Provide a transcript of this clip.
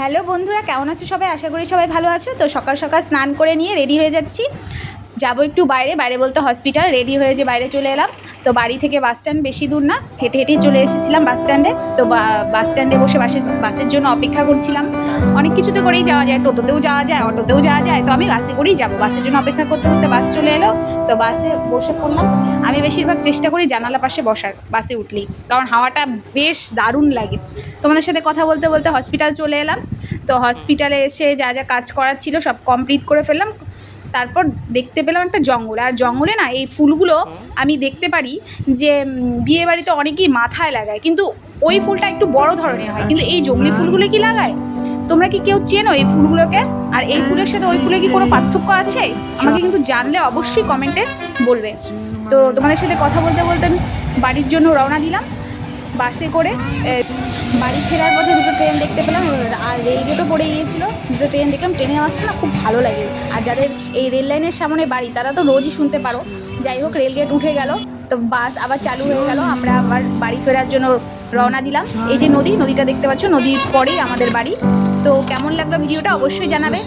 Hello বন্ধুরা, কেমন আছো সবাই? আশা করি সবাই ভালো আছো। তো সকাল সকাল স্নান করে নিয়ে রেডি হয়ে যাচ্ছি। যাব একটু বাইরে বাইরে বলতে হসপিটাল রেডি হয়ে যে বাইরে চলে এলাম। তো বাড়ি থেকে বাস স্ট্যান্ড বেশি দূর না, হেঁটে হেঁটেই চলে এসেছিলাম বাস স্ট্যান্ডে। তো বাস স্ট্যান্ডে বসে বাসের বাসের জন্য অপেক্ষা করছিলাম। অনেক কিছুতে করেই যাওয়া যায়, টোটোতেও যাওয়া যায়, অটোতেও যাওয়া যায়। তো আমি বাসে করেই যাব। বাসের জন্য অপেক্ষা করতে করতে বাস চলে এলো। তো বাসে বসে পড়লাম। আমি বেশিরভাগ চেষ্টা করি জানালা পাশে বসার, বাসে উঠলেই। কারণ হাওয়াটা বেশ দারুণ লাগে। তোমাদের সাথে কথা বলতে বলতে হসপিটাল চলে এলাম। তো হসপিটালে এসে যা যা কাজ করার ছিল সব কমপ্লিট করে ফেললাম। তারপর দেখতে পেলাম একটা জঙ্গল। আর জঙ্গলে না এই ফুলগুলো আমি দেখতে পারি যে বিয়ে বাড়িতে অনেকেই মাথায় লাগায়। কিন্তু ওই ফুলটা একটু বড় ধরনের হয়। কিন্তু এই জঙ্গলি ফুলগুলো কি লাগায়? তোমরা কি কেউ চেনো এই ফুলগুলোকে? আর এই ফুলের সাথে ওই ফুলের কি কোনো পার্থক্য আছে? আমাকে কিন্তু জানলে অবশ্যই কমেন্টে বলবে। তো তোমাদের সাথে কথা বলতে বলতে আমি বাড়ির জন্য রওনা দিলাম। বাসে করে বাড়ি ফেরার পথে দুটো ট্রেন দেখতে পেলাম আর রেল গেটও পড়ে গিয়েছিল। দুটো ট্রেন দেখলাম, ট্রেনে আসছে না খুব ভালো লাগে। আর যাদের এই রেল লাইনের সামনে বাড়ি, তারা তো রোজই শুনতে পারো। যাই হোক, রেল গেট উঠে গেল, তো বাস আবার চালু হয়ে গেল। আমরা আবার বাড়ি ফেরার জন্য রওনা দিলাম। এই যে নদী, নদীটা দেখতে পাচ্ছ, নদীর পরেই আমাদের বাড়ি। তো কেমন লাগল ভিডিওটা অবশ্যই জানাবে।